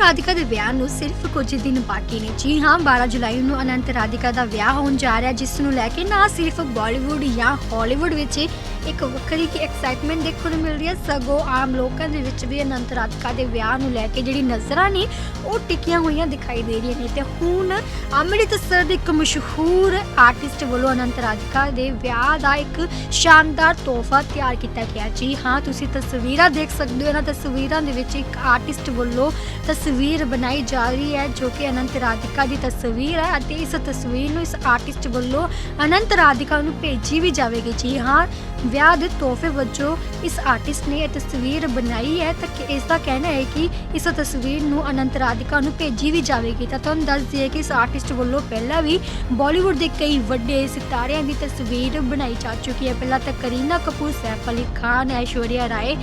ਰਾਧਿਕਾ ਦੇ ਵਿਆਹ ਨੂੰ ਸਿਰਫ ਕੁਝ ਦਿਨ ਬਾਕੀ ਨੇ। ਜੀ ਹਾਂ 12 ਜੁਲਾਈ ਨੂੰ ਅਨੰਤ ਰਾਧਿਕਾ ਦਾ ਵਿਆਹ ਹੋਣ ਜਾ ਰਿਹਾ, ਜਿਸ ਨੂੰ ਲੈ ਕੇ ਨਾ ਸਿਰਫ ਬਾਲੀਵੁੱਡ ਜਾਂ ਹਾਲੀਵੁੱਡ ਵਿੱਚ ਇੱਕ ਵੱਖਰੀ ਕੀ ਐਕਸਾਈਟਮੈਂਟ ਦੇਖਣ ਨੂੰ ਮਿਲ ਹੈ। ਸਗੋਂ ਆਮ ਲੋਕਾਂ ਦੇ ਵਿੱਚ ਵੀ ਅਨੰਤ ਰਾਧਿਕਾ ਦੇ ਵਿਆਹ ਨੂੰ ਲੈ ਕੇ ਜਿਹੜੀ ਨਜ਼ਰਾਂ ਨੇ, ਉਹ ਟਿਕੀਆਂ ਹੋਈਆਂ ਦਿਖਾਈ ਦੇ ਰਹੀਆਂ ਨੇ। ਤੇ ਹੁਣ ਅੰਮ੍ਰਿਤਸਰ ਦੇ ਇੱਕ ਮਸ਼ਹੂਰ ਆਰਟਿਸਟ ਵੱਲੋਂ ਅਨੰਤ ਰਾਧਿਕਾ ਦੇ ਵਿਆਹ ਦਾ ਇੱਕ ਸ਼ਾਨਦਾਰ ਤੋਹਫਾ ਤਿਆਰ ਕੀਤਾ ਗਿਆ। ਜੀ ਹਾਂ, ਤੁਸੀਂ ਤਸਵੀਰਾਂ ਦੇਖ ਸਕਦੇ ਹੋ। ਇਹਨਾਂ ਤਸਵੀਰਾਂ ਦੇ ਵਿੱਚ ਇੱਕ ਆਰਟਿਸਟ ਵੱਲੋਂ ਤਸਵੀਰ ਬਣਾਈ ਜਾ ਰਹੀ ਹੈ, ਜੋ ਕਿ ਅਨੰਤ ਰਾਧਿਕਾ ਦੀ ਤਸਵੀਰ ਹੈ ਅਤੇ ਇਸ ਤਸਵੀਰ ਨੂੰ ਇਸ ਆਰਟਿਸਟ ਵੱਲੋਂ ਅਨੰਤ ਰਾਧਿਕਾ ਨੂੰ ਭੇਜੀ ਵੀ ਜਾਵੇਗੀ। ਜੀ ਹਾਂ ਵਿਆਹ ਦੇ ਤੋਹਫੇ ਵਜੋਂ ਇਸ ਆਰਟਿਸਟ ਨੇ ਇਹ ਤਸਵੀਰ ਬਣਾਈ ਹੈ ਤਾਂ ਕਿ ਇਸ ਦਾ ਕਹਿਣਾ ਹੈ ਕਿ ਇਸ ਤਸਵੀਰ ਨੂੰ ਅਨੰਤ ਰਾਧਿਕਾ ਨੂੰ ਭੇਜੀ ਵੀ ਜਾਵੇਗੀ। ਤਾਂ ਤੁਹਾਨੂੰ ਦੱਸ ਦਈਏ ਕਿ ਇਸ ਆਰਟਿਸਟ ਵੱਲੋਂ ਪਹਿਲਾਂ ਵੀ ਬਾਲੀਵੁੱਡ ਦੇ ਕਈ ਵੱਡੇ ਸਿਤਾਰਿਆਂ ਦੀ ਤਸਵੀਰ ਬਣਾਈ ਜਾ ਚੁੱਕੀ ਹੈ। ਪਹਿਲਾਂ ਤਾਂ ਕਰੀਨਾ ਕਪੂਰ, ਸੈਫ ਅਲੀ ਖਾਨ, ਐਸ਼ਵਰਿਆ ਰਾਏ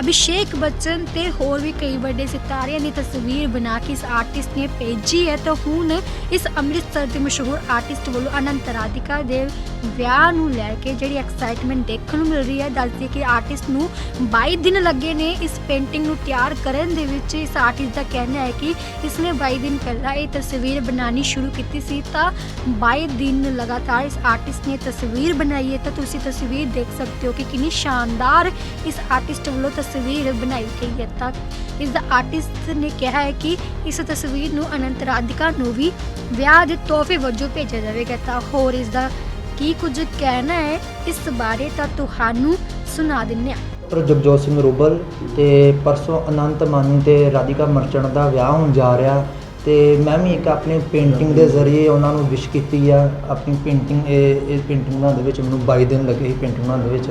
ਅਭਿਸ਼ੇਕ ਬੱਚਨ ਤੇ ਹੋਰ ਵੀ ਕਈ ਵੱਡੇ ਸਿਤਾਰਿਆਂ ਦੀ ਤਸਵੀਰ ਬਣਾ ਕੇ ਇਸ ਆਰਟਿਸਟ ਨੇ ਭੇਜੀ ਹੈ ਤਾਂ ਹੁਣ ਇਸ ਅੰਮ੍ਰਿਤਸਰ ਦੇ ਮਸ਼ਹੂਰ ਆਰਟਿਸਟ ਵੱਲੋਂ ਅਨੰਤ ਰਾਧਿਕਾ ਦੇ ਵਿਆਹ ਨੂੰ ਲੈ ਕੇ ਜਿਹੜੀ ਐਕਸਾਈਟਮੈਂਟ ਦੇਖਣ ਨੂੰ ਮਿਲ ਰਹੀ ਹੈ, ਦੱਸਦੀ ਕਿ ਆਰਟਿਸਟ ਨੂੰ 22 ਦਿਨ ਲੱਗੇ ਨੇ ਇਸ ਪੇਂਟਿੰਗ ਨੂੰ ਤਿਆਰ ਕਰਨ ਦੇ ਵਿੱਚ। ਇਸ ਆਰਟਿਸਟ ਦਾ ਕਹਿਣਾ ਹੈ ਕਿ ਇਸਨੇ 22 ਦਿਨ ਪਹਿਲਾਂ ਇਹ ਤਸਵੀਰ ਬਣਾਉਣੀ ਸ਼ੁਰੂ ਕੀਤੀ ਸੀ ਤਾਂ 22 ਦਿਨ ਲਗਾਤਾਰ ਇਸ ਆਰਟਿਸਟ ਨੇ ਤਸਵੀਰ ਬਣਾਈ ਹੈ। ਤਾਂ ਤੁਸੀਂ ਤਸਵੀਰ ਦੇਖ ਸਕਦੇ ਹੋ ਕਿ ਕਿੰਨੀ ਸ਼ਾਨਦਾਰ ਇਸ ਆਰਟਿਸਟ ਵੱਲੋਂ ਤਸਵੀਰ ਬਣਾਈ ਗਈ ਹੈ ਤਾਂ ਇਸ ਦਾ ਆਰਟਿਸਟ ਨੇ ਕਿਹਾ ਹੈ ਕਿ ਇਸ ਤਸਵੀਰ ਨੂੰ ਅਨੰਤ ਰਾਧਿਕਾ ਨੂੰ ਵੀ ਵਿਆਹ ਦੇ ਤੋਹਫੇ ਵਜੋਂ ਭੇਜਿਆ ਜਾਵੇਗਾ। ਤਾਂ ਹੋਰ ਇਸ ਦਾ ਕੀ ਕੁਝ ਕਹਿਣਾ ਹੈ, ਇਸ ਬਾਰੇ ਤਾਂ ਤੁਹਾਨੂੰ ਸੁਣਾ ਦਿੰਨੇ ਆ ਡਾਕਟਰ ਜਗਜੋਤ ਸਿੰਘ ਰੂਬਲ ਤੇ ਪਰਸੋਂ ਅਨੰਤ ਮਾਨੀ ਤੇ ਰਾਧਿਕਾ ਮਰਚੈਂਟ ਦਾ ਵਿਆਹ ਹੋਣ ਜਾ ਰਿਹਾ ਤੇ ਮੈਂ ਵੀ ਇੱਕ ਆਪਣੀ ਪੇਂਟਿੰਗ ਦੇ ਜ਼ਰੀਏ ਉਹਨਾਂ ਨੂੰ ਵਿਸ਼ ਕੀਤੀ ਆ। ਆਪਣੀ ਪੇਂਟਿੰਗ ਇਹ ਇਹ ਪੇਂਟਿੰਗ ਬਣਾਉਣ ਦੇ ਵਿੱਚ ਮੈਨੂੰ 22 ਦਿਨ ਲੱਗੇ ਸੀ ਪੇਂਟਿੰਗ ਬਣਾਉਣ ਦੇ ਵਿੱਚ।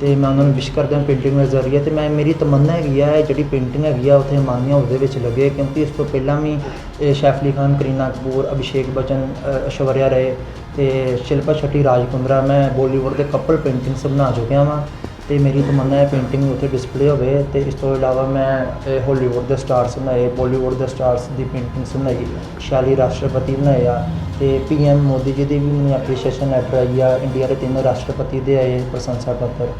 ਤੇ ਮੈਂ ਉਹਨਾਂ ਨੂੰ ਵਿਸ਼ ਕਰਦਾ ਪੇਂਟਿੰਗ ਦੇ ਜ਼ਰੀਏ ਤੇ ਮੈਂ ਮੇਰੀ ਤਮੰਨਾ ਹੈਗੀ ਆ ਇਹ ਜਿਹੜੀ ਪੇਂਟਿੰਗ ਹੈਗੀ ਆ ਉੱਥੇ ਮਾਨੀਆਂ ਉਹਦੇ ਵਿੱਚ ਲੱਗੇ ਕਿਉਂਕਿ ਇਸ ਤੋਂ ਪਹਿਲਾਂ ਵੀ ਇਹ ਸ਼ੈਫ ਅਲੀ ਖਾਨ ਕਰੀਨਾ ਕਪੂਰ ਅਭਿਸ਼ੇਕ ਬਚਨ ਅ, ਰਹੇ ਰਾਏ ਤੇ ਸ਼ਿਲਪਾ ਸ਼ੱਟੀ ਰਾਜ ਕੁੰਦਰਾ ਮੈਂ ਬਾਲੀਵੁੱਡ ਦੇ ਕਪਲ ਪੇਂਟਿੰਗਸ ਬਣਾ ਚੁੱਕਿਆ ਵਾਂ। ਤੇ ਮੇਰੀ ਤਮੰਨਾ ਹੈ ਪੇਂਟਿੰਗ ਉੱਥੇ ਡਿਸਪਲੇ ਹੋਵੇ ਤੇ ਇਸ ਤੋਂ ਇਲਾਵਾ ਮੈਂ, ਇਹ ਹਾਲੀਵੁੱਡ ਦੇ ਸਟਾਰਸ ਬਣਾਏ ਬਾਲੀਵੁੱਡ ਦੇ ਸਟਾਰਸ ਦੀ ਪੇਂਟਿੰਗਸ ਬਣਾਈ, ਸ਼ਾਲੀ ਰਾਸ਼ਟਰਪਤੀ ਬਣਾਏ ਆ ਤੇ ਪੀਐਮ ਮੋਦੀ ਜੀ ਦੀ ਵੀ ਮੈਨੂੰ ਐਪਰੀਸ਼ੀਏਸ਼ਨ ਲੈਟਰ ਆਈ ਆ ਇੰਡੀਆ ਦੇ ਤਿੰਨ ਰਾਸ਼ਟਰਪਤੀ ਦੇ ਆਏ ਪ੍ਰਸ਼ੰਸਾ ਪੱਤਰ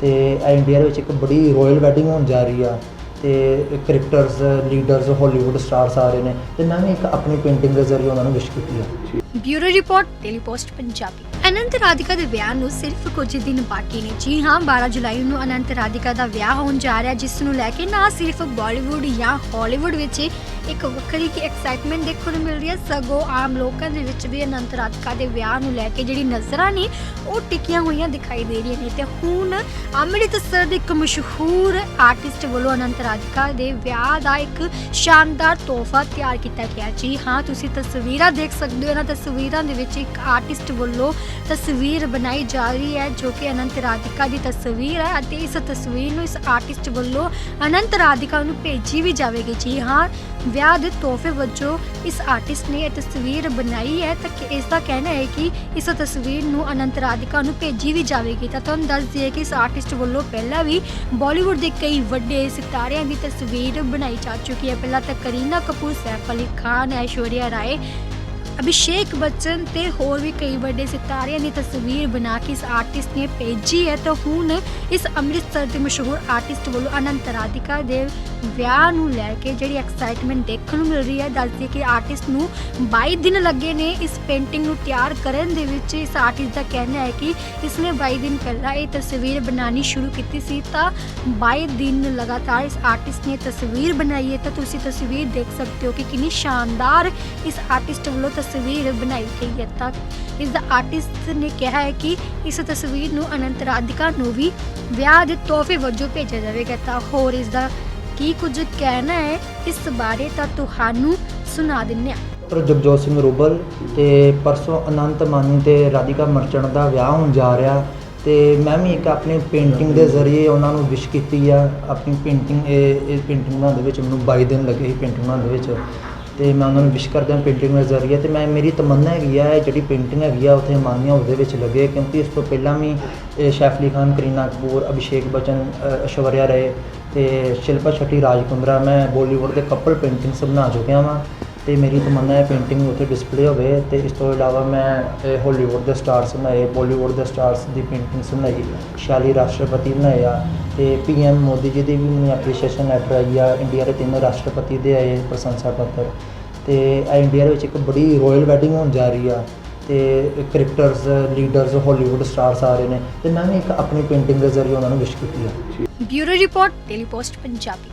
ਤੇ ਇੰਡੀਆ ਦੇ ਵਿੱਚ ਇੱਕ ਬੜੀ ਰਾਇਲ ਵੈਡਿੰਗ ਹੋਣ ਜਾ ਰਹੀ ਆ ਤੇ ਕ੍ਰਿਕਟਰਸ ਲੀਡਰਸ ਹਾਲੀਵੁੱਡ ਸਟਾਰਸ ਆ ਰਹੇ ਨੇ ਤੇ ਮੈਂ ਵੀ ਇੱਕ ਆਪਣੀ ਪੇਂਟਿੰਗ ਦੇ ਜ਼ਰੀਏ ਉਹਨਾਂ ਨੂੰ ਵਿਸ਼ ਕੀਤੀ ਆ। Bureau report, daily post, Punjabi. Anant Radhika ਦੇ ਵਿਆਹ ਨੂੰ ਸਿਰਫ ਕੁਝ ਦਿਨ ਬਾਕੀ ਨੇ। ਜੀ ਹਾਂ 12 ਜੁਲਾਈ ਨੂੰ ਅਨੰਤ ਰਾਧਿਕਾ ਦਾ ਵਿਆਹ ਹੋਣ ਜਾ ਰਿਹਾ, ਜਿਸ ਨੂੰ ਲੈ ਕੇ ਨਾ ਸਿਰਫ ਬਾਲੀਵੁੱਡ ਜਾਂ ਹਾਲੀਵੁੱਡ ਵਿੱਚ ਇੱਕ ਵੱਖਰੀ ਕੀ ਐਕਸਾਈਟਮੈਂਟ ਦੇਖਣ ਨੂੰ ਮਿਲ ਰਹੀ ਹੈ। ਸਗੋਂ ਆਮ ਲੋਕਾਂ ਦੇ ਵਿੱਚ ਵੀ ਅਨੰਤ ਰਾਧਿਕਾ ਦੇ ਵਿਆਹ ਨੂੰ ਲੈ ਕੇ ਜਿਹੜੀ ਨਜ਼ਰਾਂ ਨੇ, ਉਹ ਟਿਕੀਆਂ ਹੋਈਆਂ ਦਿਖਾਈ ਦੇ ਰਹੀਆਂ ਨੇ ਤੇ ਹੁਣ ਅੰਮ੍ਰਿਤਸਰ ਦੇ ਇੱਕ ਮਸ਼ਹੂਰ ਆਰਟਿਸਟ ਵੱਲੋਂ ਅਨੰਤ ਰਾਧਿਕਾ ਦੇ ਵਿਆਹ ਦਾ ਇੱਕ ਸ਼ਾਨਦਾਰ ਤੋਹਫਾ ਤਿਆਰ ਕੀਤਾ ਗਿਆ। ਜੀ ਹਾਂ, ਤੁਸੀਂ ਤਸਵੀਰਾਂ ਦੇਖ ਸਕਦੇ ਹੋ। ਇਹਨਾਂ ਤਸਵੀਰਾਂ ਦੇ ਵਿੱਚ ਇੱਕ ਆਰਟਿਸਟ ਵੱਲੋਂ ਤਸਵੀਰ ਬਣਾਈ ਜਾ ਰਹੀ ਹੈ, ਜੋ ਕਿ ਅਨੰਤ ਰਾਧਿਕਾ ਦੀ ਤਸਵੀਰ ਹੈ ਅਤੇ ਇਸ ਤਸਵੀਰ ਨੂੰ ਇਸ ਆਰਟਿਸਟ ਵੱਲੋਂ ਅਨੰਤ ਰਾਧਿਕਾ ਨੂੰ ਭੇਜੀ ਵੀ ਜਾਵੇਗੀ। ਜੀ ਹਾਂ ਵਿਆਹ ਦੇ ਤੋਹਫੇ ਵਜੋਂ ਇਸ ਆਰਟਿਸਟ ਨੇ ਇਹ ਤਸਵੀਰ ਬਣਾਈ ਹੈ ਤਾਂ ਕਿ ਇਸ ਦਾ ਕਹਿਣਾ ਹੈ ਕਿ ਇਸ ਤਸਵੀਰ ਨੂੰ ਅਨੰਤ ਰਾਧਿਕਾ ਨੂੰ ਭੇਜੀ ਵੀ ਜਾਵੇਗੀ। ਤਾਂ ਤੁਹਾਨੂੰ ਦੱਸ ਦਈਏ ਕਿ ਇਸ ਆਰਟਿਸਟ ਵੱਲੋਂ ਪਹਿਲਾਂ ਵੀ ਬਾਲੀਵੁੱਡ ਦੇ ਕਈ ਵੱਡੇ ਸਿਤਾਰਿਆਂ ਦੀ ਤਸਵੀਰ ਬਣਾਈ ਜਾ ਚੁੱਕੀ ਹੈ। ਪਹਿਲਾਂ ਤਾਂ ਕਰੀਨਾ ਕਪੂਰ, ਸੈਫ ਅਲੀ ਖਾਨ, ਐਸ਼ਵਰਿਆ ਰਾਏ ਅਭਿਸ਼ੇਕ ਬੱਚਨ ਤੇ ਹੋਰ ਵੀ ਕਈ ਵੱਡੇ ਸਿਤਾਰਿਆਂ ਦੀ ਤਸਵੀਰ ਬਣਾ ਕੇ ਇਸ ਆਰਟਿਸਟ ਨੇ ਭੇਜੀ ਹੈ, ਤਾਂ ਹੁਣ ਇਸ ਅੰਮ੍ਰਿਤਸਰ ਦੇ ਮਸ਼ਹੂਰ ਆਰਟਿਸਟ ਵੱਲੋਂ ਅਨੰਤ ਰਾਧਿਕਾ ਦੇ ਵਿਆਹ ਨੂੰ ਲੈ ਕੇ ਜਿਹੜੀ ਐਕਸਾਈਟਮੈਂਟ ਦੇਖਣ ਨੂੰ ਮਿਲ ਰਹੀ ਹੈ, ਦੱਸਦੀ ਕਿ ਆਰਟਿਸਟ ਨੂੰ 22 ਦਿਨ ਲੱਗੇ ਨੇ ਇਸ ਪੇਂਟਿੰਗ ਨੂੰ ਤਿਆਰ ਕਰਨ ਦੇ ਵਿੱਚ। ਇਸ ਆਰਟਿਸਟ ਦਾ ਕਹਿਣਾ ਹੈ ਕਿ ਇਸਨੇ 22 ਦਿਨ ਪਹਿਲਾਂ ਇਹ ਤਸਵੀਰ ਬਣਾਉਣੀ ਸ਼ੁਰੂ ਕੀਤੀ ਸੀ, ਤਾਂ 22 ਦਿਨ ਲਗਾਤਾਰ ਇਸ ਆਰਟਿਸਟ ਨੇ ਤਸਵੀਰ ਬਣਾਈ ਹੈ। ਤਾਂ ਤੁਸੀਂ ਤਸਵੀਰ ਦੇਖ ਸਕਦੇ ਹੋ ਕਿ ਕਿੰਨੀ ਸ਼ਾਨਦਾਰ ਇਸ ਆਰਟਿਸਟ ਵੱਲੋਂ ਤਸਵੀਰ ਬਣਾਈ ਗਈ ਹੈ ਤਾਂ ਇਸ ਦਾ ਆਰਟਿਸਟ ਨੇ ਕਿਹਾ ਹੈ ਕਿ ਇਸ ਤਸਵੀਰ ਨੂੰ ਅਨੰਤ ਰਾਧਿਕਾ ਨੂੰ ਵੀ ਵਿਆਹ ਦੇ ਤੋਹਫੇ ਵਜੋਂ ਭੇਜਿਆ ਜਾਵੇਗਾ। ਤਾਂ ਹੋਰ ਇਸ ਦਾ ਕੀ ਕੁਝ ਕਹਿਣਾ ਹੈ, ਇਸ ਬਾਰੇ ਤਾਂ ਤੁਹਾਨੂੰ ਸੁਣਾ ਦਿੰਨੇ ਆ ਡਾਕਟਰ ਜਗਜੋਤ ਸਿੰਘ ਰੂਬਲ ਤੇ ਪਰਸੋਂ ਅਨੰਤ ਮਾਨੀ ਤੇ ਰਾਧਿਕਾ ਮਰਚੈਂਟ ਦਾ ਵਿਆਹ ਹੋਣ ਜਾ ਰਿਹਾ ਤੇ ਮੈਂ ਵੀ ਇੱਕ ਆਪਣੀ ਪੇਂਟਿੰਗ ਦੇ ਜ਼ਰੀਏ ਉਹਨਾਂ ਨੂੰ ਵਿਸ਼ ਕੀਤੀ ਆ। ਆਪਣੀ ਪੇਂਟਿੰਗ ਇਹ ਇਹ ਪੇਂਟਿੰਗ ਬਣਾਉਣ ਦੇ ਵਿੱਚ ਮੈਨੂੰ 22 ਦਿਨ ਲੱਗੇ ਸੀ ਪੇਂਟਿੰਗ ਬਣਾਉਣ ਦੇ ਵਿੱਚ। ਤੇ ਮੈਂ ਉਹਨਾਂ ਨੂੰ ਵਿਸ਼ ਕਰਦਾ ਪੇਂਟਿੰਗ ਦੇ ਜ਼ਰੀਏ ਤੇ ਮੈਂ ਮੇਰੀ ਤਮੰਨਾ ਹੈਗੀ ਆ ਇਹ ਜਿਹੜੀ ਪੇਂਟਿੰਗ ਹੈਗੀ ਆ ਉੱਥੇ ਮਾਨੀਆਂ ਉਹਦੇ ਵਿੱਚ ਲੱਗੇ ਕਿਉਂਕਿ ਇਸ ਤੋਂ ਪਹਿਲਾਂ ਵੀ ਇਹ ਸ਼ੈਫ ਅਲੀ ਖਾਨ ਕਰੀਨਾ ਕਪੂਰ ਅਭਿਸ਼ੇਕ ਬਚਨ ਅ, ਰਹੇ ਰਾਏ ਤੇ ਸ਼ਿਲਪਾ ਸ਼ੱਟੀ ਰਾਜ ਕੁੰਦਰਾ ਮੈਂ ਬਾਲੀਵੁੱਡ ਦੇ ਕਪਲ ਪੇਂਟਿੰਗਸ ਬਣਾ ਚੁੱਕਿਆ ਵਾਂ ਤੇ ਮੇਰੀ ਤਮੰਨਾ ਹੈ ਪੇਂਟਿੰਗ ਉੱਥੇ ਡਿਸਪਲੇ ਹੋਵੇ ਤੇ ਇਸ ਤੋਂ ਇਲਾਵਾ ਮੈਂ ਇਹ ਹਾਲੀਵੁੱਡ ਦੇ ਸਟਾਰਸ ਬਣਾਏ ਬਾਲੀਵੁੱਡ ਦੇ ਸਟਾਰਸ ਦੀ ਪੇਂਟਿੰਗਸ ਬਣਾਈ ਸ਼ਾਲੀ ਰਾਸ਼ਟਰਪਤੀ ਬਣਾਇਆ ਤੇ ਪੀਐਮ ਮੋਦੀ ਜੀ ਦੀ ਵੀ ਮੈਨੂੰ ਐਪਰੀਸ਼ੀਏਸ਼ਨ ਲੈਟਰ ਆਈ ਆ ਇੰਡੀਆ ਦੇ ਤਿੰਨ ਰਾਸ਼ਟਰਪਤੀ ਦੇ ਆਏ ਪ੍ਰਸ਼ੰਸਾ ਪੱਤਰ। ਤੇ ਇੰਡੀਆ ਦੇ ਵਿੱਚ ਇੱਕ ਬੜੀ ਰਾਇਲ ਵੈਡਿੰਗ ਹੋਣ ਜਾ ਰਹੀ ਆ ਤੇ ਕ੍ਰਿਕਟਰਸ ਲੀਡਰਸ ਹਾਲੀਵੁੱਡ ਸਟਾਰਸ ਆ ਰਹੇ ਨੇ। ਤੇ ਮੈਂ ਵੀ ਇੱਕ ਆਪਣੀ ਪੇਂਟਿੰਗ ਦੇ ਜ਼ਰੀਏ ਉਹਨਾਂ ਨੂੰ ਵਿਸ਼ ਕੀਤੀ ਆ। Bureau report, daily post, Punjabi.